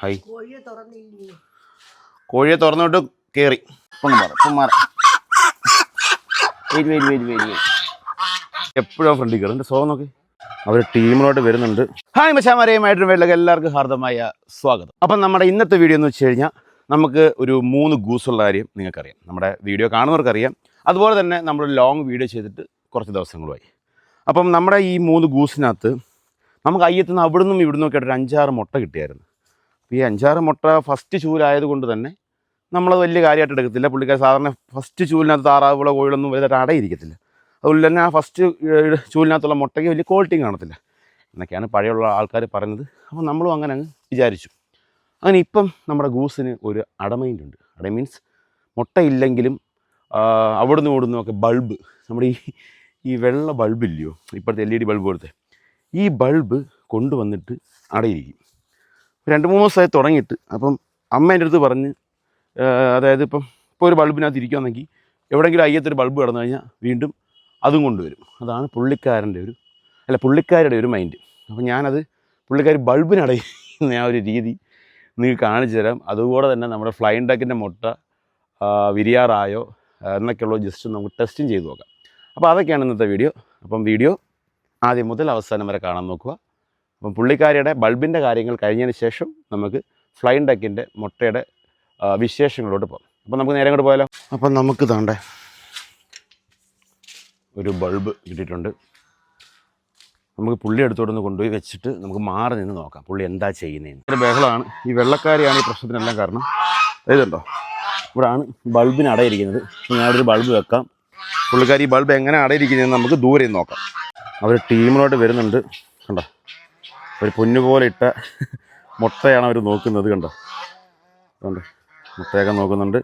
High കോഴിയെ തുറന്നില്ലേ? കോഴിയെ തുറന്നിട്ട് കയറി വെയിറ്റ് എപ്പോഴും ഫ്രണ്ടിൽ കയറും എന്റെ സ്വഭാവം നോക്കി. അവർ ടീമിലോട്ട് വരുന്നുണ്ട്. ഹായ് മശാമരയുമായിട്ടും വേണ്ടത് എല്ലാവർക്കും ഹാർദമായ സ്വാഗതം. അപ്പം നമ്മുടെ ഇന്നത്തെ വീഡിയോ എന്ന് വെച്ച് കഴിഞ്ഞാൽ നമുക്ക് ഒരു മൂന്ന് ഗൂസുള്ള കാര്യം നിങ്ങൾക്കറിയാം. നമ്മുടെ വീഡിയോ കാണുന്നവർക്കറിയാം. അതുപോലെ തന്നെ നമ്മൾ ലോങ് വീഡിയോ ചെയ്തിട്ട് കുറച്ച് ദിവസങ്ങളുമായി. അപ്പം നമ്മുടെ ഈ മൂന്ന് ഗൂസിനകത്ത് നമുക്ക് അയ്യത്തുനിന്ന് അവിടുന്നും ഇവിടുന്നൊക്കെ നിന്നൊക്കെ ഒരു അഞ്ചാറ് മുട്ട കിട്ടിയായിരുന്നു. ഈ അഞ്ചാറ് മുട്ട ഫസ്റ്റ് ചൂലായത് കൊണ്ട് തന്നെ നമ്മളത് വലിയ കാര്യമായിട്ട് എടുക്കത്തില്ല. പുള്ളിക്കാർ സാധാരണ ഫസ്റ്റ് ചൂലിനകത്ത് താറാവുകളോ കോഴികളൊന്നും വലുതായിട്ട് അടയിരിക്കത്തില്ല അതുപോലെ തന്നെ ആ ഫസ്റ്റ് ചൂലിനകത്തുള്ള മുട്ടയ്ക്ക് വലിയ ക്വാളിറ്റിയും കാണത്തില്ല. എന്നൊക്കെയാണ് പഴയുള്ള ആൾക്കാർ പറഞ്ഞത് അപ്പോൾ നമ്മളും അങ്ങനെ അങ്ങ് വിചാരിച്ചു. അങ്ങനെ ഇപ്പം നമ്മുടെ ഗൂസിന് ഒരു അടമൈൻഡ് ഉണ്ട്. അട മീൻസ് മുട്ടയില്ലെങ്കിലും അവിടുന്ന് ഇവിടുന്നും ഒക്കെ ബൾബ് നമ്മുടെ ഈ ഈ വെള്ള ബൾബില്ലയോ ഇപ്പോഴത്തെ എൽ ഇ ഡി ബൾബ് പോലത്തെ. ഈ ബൾബ് കൊണ്ടുവന്നിട്ട് അടയിരിക്കും. രണ്ട് മൂന്ന് ദിവസമായി തുടങ്ങിയിട്ട്. അപ്പം അമ്മ എന്റെ അടുത്ത് പറഞ്ഞ് അതായത് ഇപ്പം ഇപ്പോൾ ഒരു ബൾബിനകത്ത് ഇരിക്കുകയാണെങ്കിൽ എവിടെയെങ്കിലും അയ്യത്തൊരു ബൾബ് കിടന്നു കഴിഞ്ഞാൽ വീണ്ടും അതും കൊണ്ടുവരും. അതാണ് പുള്ളിക്കാരന്റെ ഒരു അല്ല പുള്ളിക്കാരുടെ ഒരു മൈൻഡ് അപ്പം ഞാനത് പുള്ളിക്കാർ ബൾബിനടയുന്ന ആ ഒരു രീതി നിങ്ങൾക്ക് കാണിച്ചു തരാം. അതുപോലെ തന്നെ നമ്മുടെ ഫ്ലൈൻ ഡക്കിന്റെ മുട്ട വിരിയാറായോ എന്നൊക്കെയുള്ള ജസ്റ്റ് നമുക്ക് ടെസ്റ്റും ചെയ്ത് നോക്കാം. അപ്പോൾ അതൊക്കെയാണ് ഇന്നത്തെ വീഡിയോ അപ്പം വീഡിയോ ആദ്യം മുതൽ അവസാനം വരെ കാണാൻ നോക്കുക. അപ്പം പുള്ളിക്കാരിയുടെ ബൾബിന്റെ കാര്യങ്ങൾ കഴിഞ്ഞതിന് ശേഷം നമുക്ക് ഫ്ലൈൻ ഡക്കിന്റെ മുട്ടയുടെ വിശേഷങ്ങളോട് വിശേഷങ്ങളോട്ട് പോകാം. അപ്പം നമുക്ക് നേരെ അങ്ങോട്ട് പോയാലോ? അപ്പം നമുക്ക് താണ്ടേ ഒരു ബൾബ് കിട്ടിയിട്ടുണ്ട്. നമുക്ക് പുള്ളി എടുത്തോടൊന്ന് കൊണ്ടുപോയി വെച്ചിട്ട് നമുക്ക് മാറി നിന്ന് നോക്കാം. പുള്ളി എന്താ ചെയ്യുന്നതെന്ന്. ഒരു ബഹളമാണ്. ഈ വെള്ളക്കാരിയാണ് ഈ പ്രശ്നത്തിനെല്ലാം കാരണം. ഇതുണ്ടോ? ഇവിടാണ് ബൾബിന് അടയിരിക്കുന്നത്. ഞാനൊരു ബൾബ് വെക്കാം. പുള്ളിക്കാരി ഈ ബൾബ് എങ്ങനെ അടയിരിക്കുന്നതെന്ന് നമുക്ക് ദൂരെ നോക്കാം. അവർ ടീമിലോട്ട് വരുന്നുണ്ട്. കണ്ടോ? ഒരു പൊന്നുപോലെ ഇട്ട മുട്ടയാണ് അവർ നോക്കുന്നത് കണ്ടോ? അതുകൊണ്ട് മുട്ടയൊക്കെ നോക്കുന്നുണ്ട്.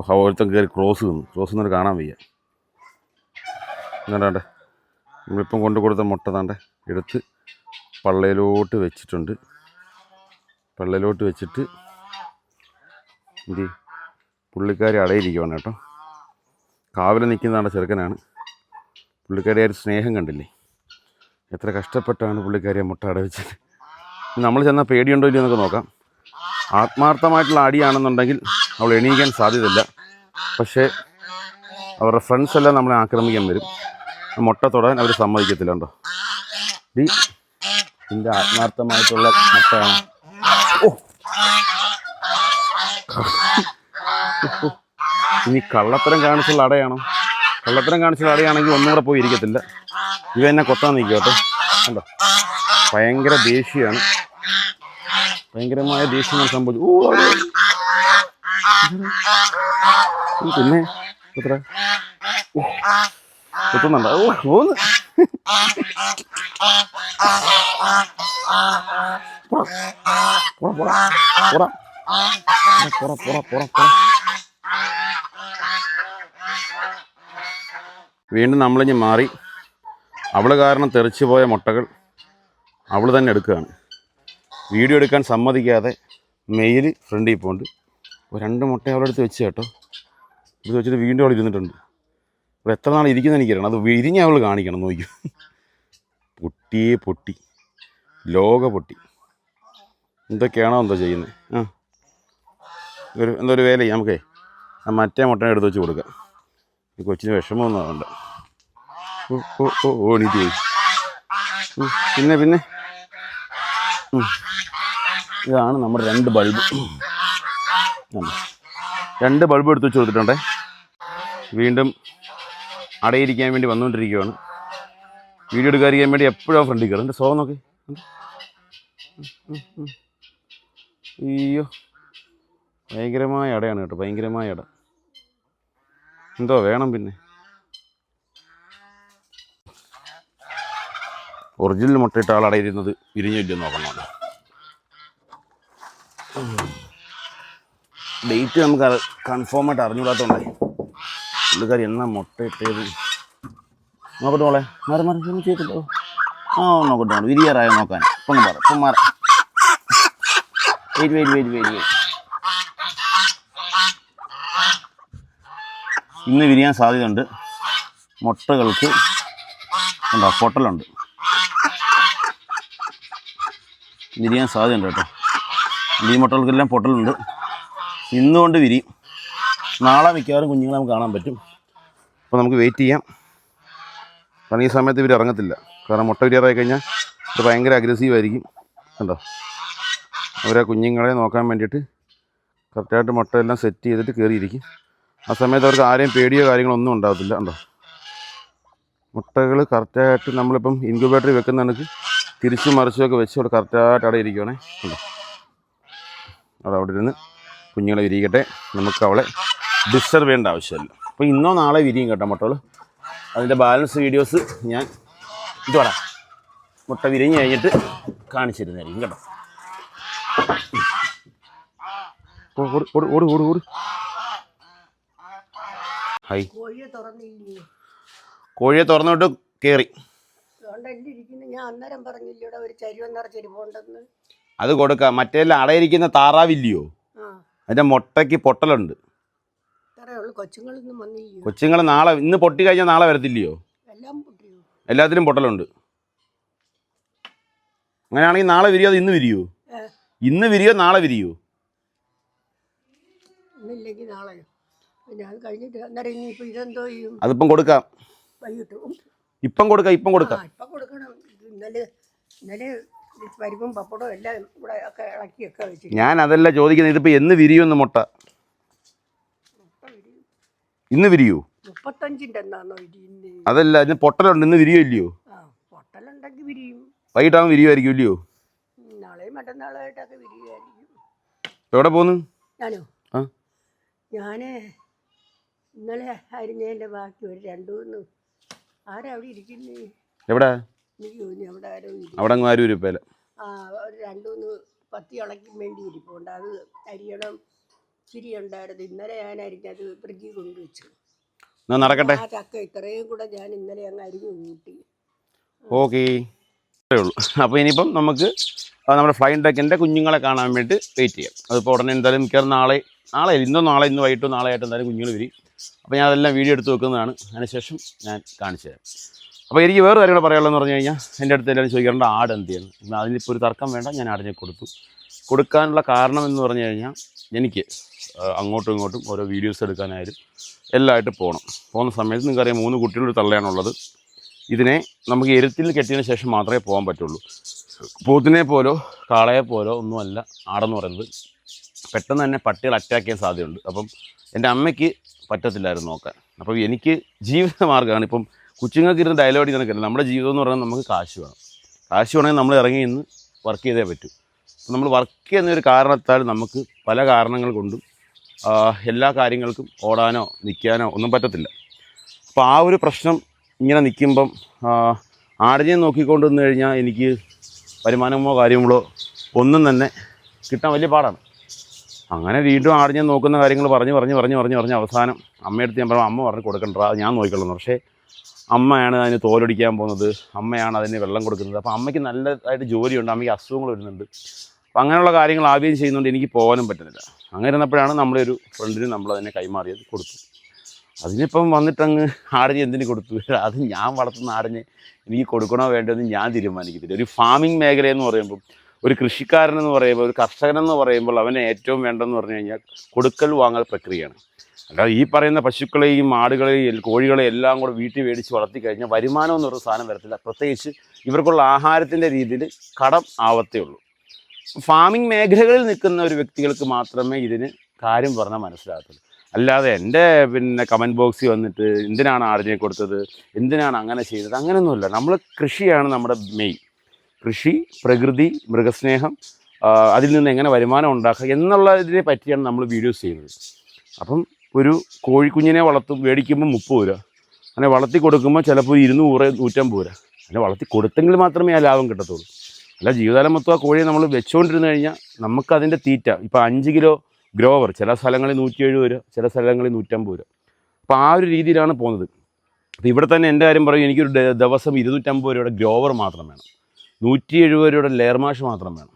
ഓരോരുത്തം കയറി ക്രോസ് നിന്നു. ക്രോസ് നിന്നിട്ട് കാണാൻ വയ്യ. എന്നാണ്ട് നമ്മളിപ്പം കൊണ്ടു കൊടുത്ത മുട്ട താണ്ടെ എടുത്ത് പള്ളയിലോട്ട് വെച്ചിട്ടുണ്ട്. പള്ളയിലോട്ട് വെച്ചിട്ട് എന്ത്? പുള്ളിക്കാരി അടയിരിക്കുവാണ് കേട്ടോ. കാവിലെ നിൽക്കുന്നതാണ് ചെറുക്കനാണ്. പുള്ളിക്കാരി ആ ഒരു സ്നേഹം കണ്ടില്ലേ? എത്ര കഷ്ടപ്പെട്ടാണ് പുള്ളിക്കാരിയെ മുട്ട അടവിച്ചത്? നമ്മൾ ചെന്നാൽ പേടിയുണ്ടോ ഇല്ലയോ എന്നൊക്കെ നോക്കാം. ആത്മാർത്ഥമായിട്ടുള്ള അടിയാണെന്നുണ്ടെങ്കിൽ അവൾ എണീക്കാൻ സാധ്യതയില്ല. പക്ഷേ അവരുടെ ഫ്രണ്ട്സ് എല്ലാം നമ്മളെ ആക്രമിക്കാൻ വരും. മുട്ട തൊടാൻ അവർ സമ്മതിക്കത്തില്ല കേട്ടോ. ഇതിന്റെ ആത്മാർത്ഥമായിട്ടുള്ള മുട്ടയാണ്? ഓ. ഇനി കള്ളത്തരം കാണിച്ചുള്ള അടയാണോ? കള്ളത്തരം കാണിച്ചുള്ള അടയാണെങ്കിൽ ഒന്നും കൂടെ പോയി ഇരിക്കത്തില്ല. ഇവ എന്നെ കൊത്താൻ നിൽക്കുക കേട്ടോ. കണ്ടോ? ഭയങ്കര ദേഷ്യമാണ്. ഭയങ്കരമായ ദേഷ്യമാണ് സംഭവിച്ചു ഓ പിന്നെ എത്ര? ഓ, കുത്തുന്നുണ്ടോ ഓ പോടാ. വീണ്ടും നമ്മളിഞ്ഞ് മാറി. അവൾ കാരണം തെറിച്ചു പോയ മുട്ടകൾ അവൾ തന്നെ എടുക്കുകയാണ്. വീഡിയോ എടുക്കാൻ സമ്മതിക്കാതെ മെയിൽ ഫ്രണ്ടിൽ പോകുന്നുണ്ട് രണ്ട് മുട്ട അവളെടുത്ത് വെച്ച് കേട്ടോ. എടുത്ത് വെച്ചിട്ട് വീണ്ടും അവൾ ഇരുന്നിട്ടുണ്ട്. അപ്പോൾ എത്ര നാൾ ഇരിക്കുന്ന എനിക്കറിയണം. അത് വിരിഞ്ഞ് അവൾ കാണിക്കണം നോക്കി. പൊട്ടിയേ പൊട്ടി. ലോക പൊട്ടി. എന്തൊക്കെയാണോ എന്തോ ചെയ്യുന്നത്. ആ. ഒരു എന്തോ ഒരു വേല ചെയ്യാം നമുക്കേ മറ്റേ മുട്ടനെ എടുത്ത് വെച്ച് കൊടുക്കാം. ഈ കൊച്ചിന് വിഷമമൊന്നും ആവണ്ട. ഓ ഓ ഓ ഓ എണീറ്റ് പോയി ഉം, പിന്നെ പിന്നെ. ഇതാണ് നമ്മുടെ രണ്ട് ബൾബ്. രണ്ട് ബൾബ് എടുത്ത് വെച്ച് കൊടുത്തിട്ടുണ്ടേ. വീണ്ടും അടയിരിക്കാൻ വേണ്ടി വന്നുകൊണ്ടിരിക്കുകയാണ്. വീഡിയോ എടുക്കാതിരിക്കാൻ വേണ്ടി എപ്പോഴും ഫ്രണ്ടിൽ കയറും എന്റെ സ്വഭാവം നോക്കി. അയ്യോ. ഭയങ്കരമായ അടയാണ് കേട്ടോ. ഭയങ്കരമായ അട. എന്തോ വേണം പിന്നെ. ഒറിജിനൽ മുട്ടയിട്ട ആൾ അടയിരുന്നത് വിരിഞ്ഞില്ലെന്ന് നോക്കണം ഡേറ്റ് നമുക്ക് കൺഫേം ആയിട്ട് അറിഞ്ഞുകൂടാത്തോണ്ടേ. പുള്ളിക്കാരി എന്നാ മുട്ട ഇട്ടത് നോക്കട്ടെ മോളെ. മാറി മാറി. ചെയ്തില്ലോ ആ നോക്കട്ടെ മോളെ. വിരിയാറായോ നോക്കാൻ. ഇപ്പം പറ. ഇപ്പം മാറ. വെയിറ്റ് വെയിറ്റ് വെയിറ്റ് വെയിറ്റ് ഇന്ന് വിരിയാൻ സാധ്യതയുണ്ട്. മുട്ടകൾക്ക് ഉണ്ടോ? പൊട്ടലുണ്ട്. വിരിയാൻ സാധ്യതയുണ്ട് കേട്ടോ. ഈ മുട്ടകൾക്കെല്ലാം പൊട്ടലുണ്ട്. ഇന്നുകൊണ്ട് വിരിയും നാളെ മിക്കവാറും കുഞ്ഞുങ്ങളെ നമുക്ക് കാണാൻ പറ്റും. അപ്പോൾ നമുക്ക് വെയിറ്റ് ചെയ്യാം. കാരണം ഈ സമയത്ത് ഇവർ ഇറങ്ങത്തില്ല. കാരണം മുട്ട വിരിയാറായി കഴിഞ്ഞാൽ ഇത് ഭയങ്കര അഗ്രസീവ് ആയിരിക്കും. കണ്ടോ? അവരെ കുഞ്ഞുങ്ങളെ നോക്കാൻ വേണ്ടിയിട്ട് കറക്റ്റായിട്ട് മുട്ടയെല്ലാം സെറ്റ് ചെയ്തിട്ട് കയറിയിരിക്കും ആ സമയത്ത് അവർക്ക് ആരെയും പേടിയോ കാര്യങ്ങളോ ഒന്നും ഉണ്ടാകത്തില്ല കണ്ടോ? മുട്ടകൾ കറക്റ്റായിട്ട് നമ്മളിപ്പം ഇൻക്യുബേറ്ററിൽ വെക്കുന്ന കണക്ക് തിരിച്ചും മറിച്ചുമൊക്കെ വെച്ച് അവിടെ കറക്റ്റായിട്ട് അവിടെ ഇരിക്കുവാണേ. കണ്ടോ അവിടെ അവിടെ ഇരുന്ന് കുഞ്ഞുങ്ങളെ വിരിയിക്കട്ടെ. നമുക്ക് അവളെ ഡിസ്റ്റർബ് ചെയ്യേണ്ട ആവശ്യമില്ല. അപ്പോൾ ഇന്നോ നാളെ വിരിയും കേട്ടോ മുട്ടകൾ അതിന്റെ ബാലൻസ് വീഡിയോസ് ഞാൻ ഇത് പറയാം മുട്ട വിരിഞ്ഞ് കഴിഞ്ഞിട്ട് കാണിച്ചിരുന്നായിരിക്കും കേട്ടോ. ഓട് കോഴിയെ തുറന്നിട്ട് കയറി അതുകൊണ്ട് എന്റെ ഇരിക്കുന്ന ഞാൻ അന്നേരം പറഞ്ഞില്ല ഇവിടെ ഒരു ചരുവം അത് കൊടുക്കാം. മറ്റേല്ലാം അടയിരിക്കുന്ന താറാവില്ലയോ? ആ. അതിന്റെ മുട്ടയ്ക്ക് പൊട്ടലുണ്ട്. ഇത്രയേ ഉള്ളൂ. കൊച്ചുങ്ങളൊന്നും വന്നില്ലയോ? കൊച്ചുങ്ങൾ നാളെ ഇന്ന് പൊട്ടി കഴിഞ്ഞാൽ നാളെ വരത്തില്ലയോ? എല്ലാം പൊട്ടിയോ? എല്ലാത്തിനും പൊട്ടലുണ്ട്. അങ്ങനെയാണെങ്കിൽ നാളെ വിരിയോ അത് ഇന്ന് വിരിയോ? ഏ. ഇന്ന് വിരിയോ നാളെ വിരിയോ? ഇന്നില്ലെങ്കിൽ നാളെയോ? പിന്നെ അത് കഴിഞ്ഞിട്ട് അന്നേരം ഇനിയിപ്പോൾ ഇതെന്തോ ചെയ്യും? അതിപ്പം കൊടുക്കാം. വൈകിട്ട്. ഇപ്പം കൊടുക്ക ഇപ്പം കൊടുക്കാം. ഇപ്പം കൊടുക്കണം. ഇന്നലെ ഇന്നലെ പരിപ്പും പപ്പടവും എല്ലാം ഇവിടെ ഒക്കെ ഇളക്കിയൊക്കെ ഞാൻ അതല്ല ചോദിക്കുന്നത് ഇതിപ്പോൾ എന്ന് വിരിയുമെന്ന് മുട്ട? ഇന്ന് വിരിയൂ? മുപ്പത്തഞ്ചിന്റെ എന്നാന്നോ ഇരിയുന്നത് അതല്ല ഇന്ന് പൊട്ടലുണ്ട് ഇന്ന് വിരിയോ ഇല്ലയോ? ആ പൊട്ടലുണ്ടെങ്കിൽ വിരിയും. വൈകിട്ടാകുമ്പോൾ വിരിയുമായിരിക്കും ഇല്ലയോ? ഉം, നാളെയും മറ്റന്നാളായിട്ടൊക്കെ വിരിയുമായിരിക്കും. എവിടെ പോന്നു? ഞാനോ? ആ. ഞാൻ ഇന്നലെ അരിഞ്ഞതിന്റെ ബാക്കി ഒരു രണ്ടു മൂന്ന് ആരാ ഇരിക്കുന്നേ? എവിടെ? അവിടെ അങ്ങ് ആരും ഇരിപ്പേല ആ ഒരു രണ്ടു മൂന്ന് പത്തി ഇളക്കി വേണ്ടി ഇരിപ്പുണ്ട്. അത് അരിയണം. ഇച്ചിരി ഉണ്ടായിരുന്നു. ഇന്നലെ ഞാൻ അരിഞ്ഞത് ഫ്രിഡ്ജിൽ കൊണ്ടുവച്ചു നടക്കട്ടെ. ആ ചക്ക ഇത്രയും കൂടെ ഞാൻ ഇന്നലെ അങ്ങ് അരിഞ്ഞു കൂട്ടി. ഓക്കേ. അത്രേ ഉള്ളൂ. അപ്പോൾ ഇനിയിപ്പം നമുക്ക് നമ്മുടെ ഫ്ലൈൻ ഡെക്കിന്റെ കുഞ്ഞുങ്ങളെ കാണാൻ വേണ്ടി വെയിറ്റ് ചെയ്യാം. അതിപ്പോൾ ഉടനെ എന്തായാലും മിക്കവാറും നാളെ നാളെ ഇന്നോ നാളെ ഇന്ന് വൈകിട്ടോ നാളെ ആയിട്ട് എന്തായാലും കുഞ്ഞുങ്ങൾ വരും. അപ്പോൾ ഞാൻ അതെല്ലാം വീഡിയോ എടുത്ത് വെക്കുന്നതാണ്. അതിനുശേഷം ഞാൻ കാണിച്ചു തരാം. അപ്പോൾ എനിക്ക് വേറെ കാര്യങ്ങൾ പറയാനുള്ളതെന്ന് പറഞ്ഞു കഴിഞ്ഞാൽ എന്റെ അടുത്ത് എല്ലാവരും ചോദിക്കാറുണ്ട് ആട് എന്ത് എന്നാൽ അതിനിപ്പോൾ ഒരു തർക്കം വേണ്ട ഞാൻ ആടിനെ കൊടുത്തു. കൊടുക്കാനുള്ള കാരണം എന്ന് പറഞ്ഞു കഴിഞ്ഞാൽ എനിക്ക് അങ്ങോട്ടും ഇങ്ങോട്ടും ഓരോ വീഡിയോസ് എടുക്കാനായാലും എല്ലാമായിട്ട് പോകണം. പോകുന്ന സമയത്ത് നിങ്ങൾക്കറിയാം മൂന്ന് കുട്ടികളൊരു തള്ളയാണുള്ളത്. ഇതിനെ നമുക്ക് എരുത്തിൽ കെട്ടിയതിന് ശേഷം മാത്രമേ പോകാൻ പറ്റുള്ളൂ. പോത്തിനെ പോലോ കാളയെ പോലോ ഒന്നുമല്ല ആടെന്ന് പറയുന്നത്. പെട്ടെന്ന് തന്നെ പട്ടികൾ അറ്റാക്ക് ചെയ്യാൻ സാധ്യതയുണ്ട്. അപ്പം എന്റെ അമ്മയ്ക്ക് പറ്റത്തില്ലായിരുന്നു നോക്കാൻ. അപ്പം എനിക്ക് ജീവിത മാർഗമാണ് ഇപ്പം കൊച്ചുങ്ങൾക്ക് ഇരുന്ന് ഡയലോഗ് നിനക്കല്ല നമ്മുടെ ജീവിതം എന്ന് പറഞ്ഞാൽ നമുക്ക് കാശ് വേണം. കാശ് വേണമെങ്കിൽ നമ്മൾ ഇറങ്ങി ഇന്ന് വർക്ക് ചെയ്തേ പറ്റൂ. അപ്പം നമ്മൾ വർക്ക് ചെയ്യുന്നൊരു കാരണത്താൽ നമുക്ക് പല കാരണങ്ങൾ കൊണ്ടും എല്ലാ കാര്യങ്ങൾക്കും ഓടാനോ നിൽക്കാനോ ഒന്നും പറ്റത്തില്ല. അപ്പോൾ ആ ഒരു പ്രശ്നം ഇങ്ങനെ നിൽക്കുമ്പം ആടിനെ നോക്കിക്കൊണ്ട് വന്നു കഴിഞ്ഞാൽ എനിക്ക് വരുമാനമോ കാര്യങ്ങളോ ഒന്നും തന്നെ കിട്ടാൻ വലിയ പാടാണ്. അങ്ങനെ വീണ്ടും ഞാൻ നോക്കുന്ന കാര്യങ്ങൾ പറഞ്ഞ് പറഞ്ഞ് പറഞ്ഞ് പറഞ്ഞ് പറഞ്ഞ് അവസാനം അമ്മയടുത്ത് ഞാൻ പറഞ്ഞു അമ്മ പറഞ്ഞ് കൊടുക്കണ്ട ഞാൻ നോക്കിക്കൊള്ളുന്നു. പക്ഷേ അമ്മയാണ് അതിന് തോലൊടിക്കാൻ പോകുന്നത് അമ്മയാണ് അതിന് വെള്ളം കൊടുക്കുന്നത്. അപ്പോൾ അമ്മയ്ക്ക് നല്ലതായിട്ട് ജോലിയുണ്ട് അമ്മയ്ക്ക് അസുഖങ്ങൾ വരുന്നുണ്ട്. അപ്പോൾ അങ്ങനെയുള്ള കാര്യങ്ങൾ ആദ്യം ചെയ്യുന്നതുകൊണ്ട് എനിക്ക് പോകാനും പറ്റുന്നില്ല. അങ്ങനെ ഇരുന്നപ്പോഴാണ് നമ്മുടെ ഒരു ഫ്രണ്ടിന് നമ്മൾ അതിനെ കൈമാറിയത് കൊടുത്തു. അതിനിപ്പം വന്നിട്ടങ്ങ് ആടിനെ എന്തിന് കൊടുത്തു? അത് ഞാൻ വളർത്തുന്ന ആടിനെ എനിക്ക് കൊടുക്കണോ വേണ്ടതെന്ന് ഞാൻ തീരുമാനിക്കത്തില്ല. ഒരു ഫാമിംഗ് മേഖലയെന്ന് എന്ന് പറയുമ്പോൾ ഒരു കൃഷിക്കാരൻ എന്ന് പറയുമ്പോൾ ഒരു കർഷകൻ എന്ന് പറയുമ്പോൾ അവന് ഏറ്റവും വേണ്ടതെന്ന് പറഞ്ഞു കഴിഞ്ഞാൽ കൊടുക്കൽ വാങ്ങൽ പ്രക്രിയയാണ്. അല്ലാതെ ഈ പറയുന്ന പശുക്കളെയും ആടുകളെയും കോഴികളെയും എല്ലാം കൂടെ വീട്ടിൽ മേടിച്ച് വളർത്തി കഴിഞ്ഞാൽ വരുമാനം എന്നൊരു സാധനം വരത്തില്ല. പ്രത്യേകിച്ച് ഇവർക്കുള്ള ആഹാരത്തിന്റെ രീതിയിൽ കടം ആവത്തേ ഉള്ളൂ. ഫാമിംഗ് മേഖലകളിൽ നിൽക്കുന്ന ഒരു വ്യക്തികൾക്ക് മാത്രമേ ഇതിന് കാര്യം പറഞ്ഞാൽ മനസ്സിലാകത്തുള്ളൂ. അല്ലാതെ എന്റെ പിന്നെ കമന്റ് ബോക്സിൽ വന്നിട്ട് എന്തിനാണ് ആടിനെ കൊടുത്തത്? എന്തിനാണ് അങ്ങനെ ചെയ്തത്? അങ്ങനെയൊന്നുമില്ല. നമ്മൾ കൃഷിയാണ് നമ്മുടെ മെയിൻ കൃഷി പ്രകൃതി മൃഗസ്നേഹം അതിൽ നിന്ന് എങ്ങനെ വരുമാനം ഉണ്ടാക്കുക എന്നുള്ളതിനെ പറ്റിയാണ് നമ്മൾ വീഡിയോസ് ചെയ്യുന്നത്. അപ്പം ഒരു കോഴിക്കുഞ്ഞിനെ വളർത്തും മേടിക്കുമ്പോൾ മുപ്പത് രൂപ. അങ്ങനെ വളർത്തി കൊടുക്കുമ്പോൾ ചിലപ്പോൾ ഇരുന്നൂറ് നൂറ്റമ്പത് രൂപ. അങ്ങനെ വളർത്തി കൊടുത്തെങ്കിൽ മാത്രമേ ആ ലാഭം കിട്ടത്തുള്ളൂ. അല്ല ജീവിതകാലം മൊത്തം ആ കോഴിയെ നമ്മൾ വെച്ചുകൊണ്ടിരുന്നു കഴിഞ്ഞാൽ നമുക്കതിന്റെ തീറ്റ ഇപ്പോൾ അഞ്ച് കിലോ ഗ്രോവർ ചില സ്ഥലങ്ങളിൽ നൂറ്റി എഴുപത് രൂപ ചില സ്ഥലങ്ങളിൽ നൂറ്റമ്പത് രൂപ. അപ്പോൾ ആ ഒരു രീതിയിലാണ് പോകുന്നത്. അപ്പോൾ ഇവിടെ തന്നെ എന്റെ കാര്യം പറയും എനിക്കൊരു ദിവസം ഇരുന്നൂറ്റമ്പത് രൂപയുടെ ഗ്രോവർ മാത്രം വേണം. നൂറ്റി എഴുപത് രൂപയുടെ ലെയർ മാഷ് മാത്രം വേണം.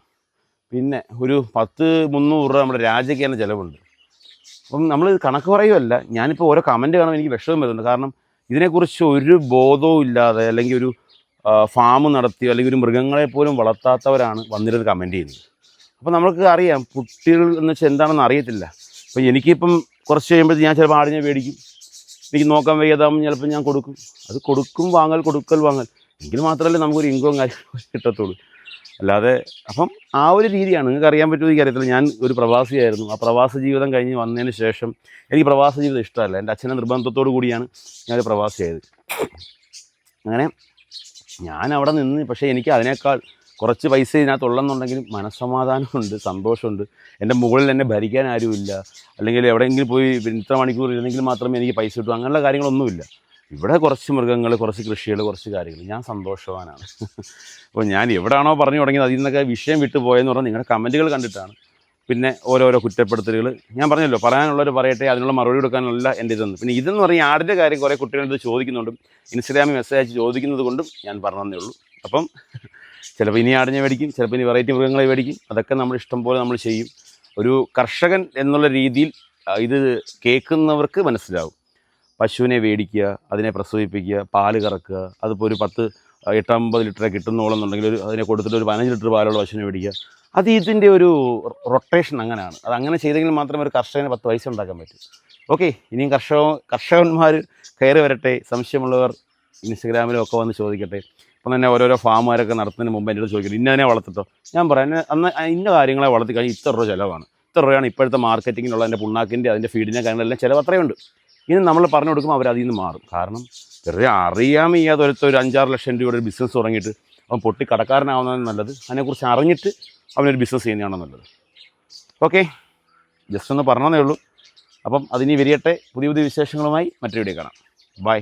പിന്നെ ഒരു പത്ത് മുന്നൂറ് രൂപ നമ്മുടെ രാജ്യക്ക് തന്നെ ചിലവുണ്ട്. അപ്പം നമ്മൾ കണക്ക് പറയുമല്ല ഞാനിപ്പോൾ ഓരോ കമന്റ് കാണുമ്പോൾ എനിക്ക് വിഷമം വരുന്നുണ്ട്. കാരണം ഇതിനെക്കുറിച്ച് ഒരു ബോധവും ഇല്ലാതെ അല്ലെങ്കിൽ ഒരു ഫാം നടത്തിയോ അല്ലെങ്കിൽ ഒരു മൃഗങ്ങളെ പോലും വളർത്താത്തവരാണ് വന്നിരുന്ന് കമന്റ് ചെയ്യുന്നത്. അപ്പോൾ നമുക്ക് അറിയാം കുട്ടികൾ എന്ന് വെച്ചാൽ എന്താണെന്ന് അറിയത്തില്ല. അപ്പോൾ എനിക്കിപ്പം കുറച്ച് കഴിയുമ്പോൾ ഞാൻ ചിലപ്പോൾ ആടിനെ മേടിക്കും. എനിക്ക് നോക്കാൻ വയ്യാതാകുമ്പോൾ ചിലപ്പോൾ ഞാൻ കൊടുക്കും. അത് കൊടുക്കും വാങ്ങൽ കൊടുക്കൽ വാങ്ങൽ. എങ്കിൽ മാത്രമല്ലേ നമുക്കൊരു ഇൻകവും കാര്യങ്ങളും കിട്ടത്തുള്ളൂ. അല്ലാതെ അപ്പം ആ ഒരു രീതിയാണ്. നിങ്ങൾക്ക് അറിയാൻ പറ്റുമോ എനിക്ക് അറിയത്തില്ല ഞാൻ ഒരു പ്രവാസിയായിരുന്നു. ആ പ്രവാസ ജീവിതം കഴിഞ്ഞ് വന്നതിന് ശേഷം എനിക്ക് പ്രവാസ ജീവിതം ഇഷ്ടമല്ല. എന്റെ അച്ഛന്റെ നിർബന്ധത്തോടു കൂടിയാണ് ഞാനൊരു പ്രവാസിയായത്. അങ്ങനെ ഞാൻ അവിടെ നിന്ന് പക്ഷേ എനിക്ക് അതിനേക്കാൾ കുറച്ച് പൈസ ഇതിനകത്ത് ഉള്ളെന്നുണ്ടെങ്കിലും മനസ്സമാധാനമുണ്ട് സന്തോഷമുണ്ട്. എന്റെ മുകളിൽ എന്നെ ഭരിക്കാൻ ആരുമില്ല. അല്ലെങ്കിൽ എവിടെയെങ്കിലും പോയി ഇത്ര മണിക്കൂർ ഇരുന്നെങ്കിൽ മാത്രമേ എനിക്ക് പൈസ കിട്ടൂ. അങ്ങനെയുള്ള കാര്യങ്ങളൊന്നുമില്ല. ഇവിടെ കുറച്ച് മൃഗങ്ങൾ കുറച്ച് കൃഷികൾ കുറച്ച് കാര്യങ്ങൾ ഞാൻ സന്തോഷവാനാണ്. അപ്പോൾ ഞാൻ എവിടെയാണോ പറഞ്ഞു തുടങ്ങിയത് അതിൽ നിന്നൊക്കെ വിഷയം വിട്ടു പോയെന്ന് പറഞ്ഞാൽ നിങ്ങളുടെ കമന്റുകൾ കണ്ടിട്ടാണ്. പിന്നെ ഓരോരോ കുറ്റപ്പെടുത്തലുകൾ ഞാൻ പറഞ്ഞല്ലോ പറയാനുള്ളവർ പറയട്ടെ അതിനുള്ള മറുപടി കൊടുക്കാനുള്ള എന്റെ ഇതെന്ന്. പിന്നെ ഇതെന്ന് പറഞ്ഞാൽ ആടിന്റെ കാര്യം കുറേ കുട്ടികളുടെ ചോദിക്കുന്നുണ്ടും. ഇൻസ്റ്റാഗ്രാമിൽ മെസ്സേജ് അയച്ച് ചോദിക്കുന്നത് കൊണ്ടും ഞാൻ പറഞ്ഞതേ ഉള്ളൂ. അപ്പം ചിലപ്പോൾ ഇനി ആടിനെ മേടിക്കും ചിലപ്പോൾ ഇനി വെറൈറ്റി മൃഗങ്ങളെ മേടിക്കും. അതൊക്കെ നമ്മൾ ഇഷ്ടം പോലെ നമ്മൾ ചെയ്യും. ഒരു കർഷകൻ എന്നുള്ള രീതിയിൽ ഇത് കേൾക്കുന്നവർക്ക് മനസ്സിലാവും. പശുവിനെ വേടിക്കുക അതിനെ പ്രസവിപ്പിക്കുക പാൽ കറക്കുക അതിപ്പോൾ ഒരു പത്ത് എട്ടമ്പത് ലിറ്ററെ കിട്ടുന്നോളെന്നുണ്ടെങ്കിൽ ഒരു അതിനെ കൊടുത്തിട്ട് ഒരു പതിനഞ്ച് ലിറ്റർ പാലുള്ള പശുവിനെ മേടിക്കുക അത് ഇതിന്റെ ഒരു റൊട്ടേഷൻ അങ്ങനെയാണ്. അത് അങ്ങനെ ചെയ്തെങ്കിൽ മാത്രമേ ഒരു കർഷകന് പത്ത് പൈസ ഉണ്ടാക്കാൻ പറ്റൂ. ഓക്കെ ഇനിയും കർഷക കർഷകന്മാർ കയറി വരട്ടെ. സംശയമുള്ളവർ ഇൻസ്റ്റഗ്രാമിലും ഒക്കെ വന്ന് ചോദിക്കട്ടെ. ഇപ്പം തന്നെ ഓരോരോ ഫാമുകാരൊക്കെ നടത്തുന്നതിന് മുമ്പ് എന്റെ അടുത്ത് ചോദിക്കട്ടെ ഇന്നതിനെ വളർത്തിട്ടോ? ഞാൻ പറയാം അന്ന് ഇന്ന കാര്യങ്ങളെ വളർത്തി കഴിഞ്ഞാൽ ഇത്ര രൂപ ചിലവാണ്. ഇത്ര രൂപയാണ് ഇപ്പോഴത്തെ മാർക്കറ്റിങ്ങിനുള്ള അതിന്റെ പുണ്ണാക്കിന്റെ അതിന്റെ ഫീഡിന്റെ കാര്യങ്ങളെല്ലാം ചിലവ് അത്രയുണ്ട്. ഇനി നമ്മൾ പറഞ്ഞു കൊടുക്കുമ്പോൾ അവർ നിന്ന് മാറും. കാരണം വെറുതെ അറിയാൻ ഒരു അഞ്ചാറ് ലക്ഷം രൂപയുടെ ഒരു ബിസിനസ് തുടങ്ങിയിട്ട് അവൻ പൊട്ടി കടക്കാരനാവുന്നതാണ് നല്ലത്. അതിനെക്കുറിച്ച് അറിഞ്ഞിട്ട് അവനൊരു ബിസിനസ് ചെയ്യുന്നതാണ് നല്ലത്. ഓക്കെ ജസ്റ്റ് ഒന്ന് പറഞ്ഞതേ ഉള്ളൂ. അപ്പം അതിനി വരിയട്ടെ പുതിയ പുതിയ വിശേഷങ്ങളുമായി മറ്റൊരു വീഡിയോ കാണാം. ബൈ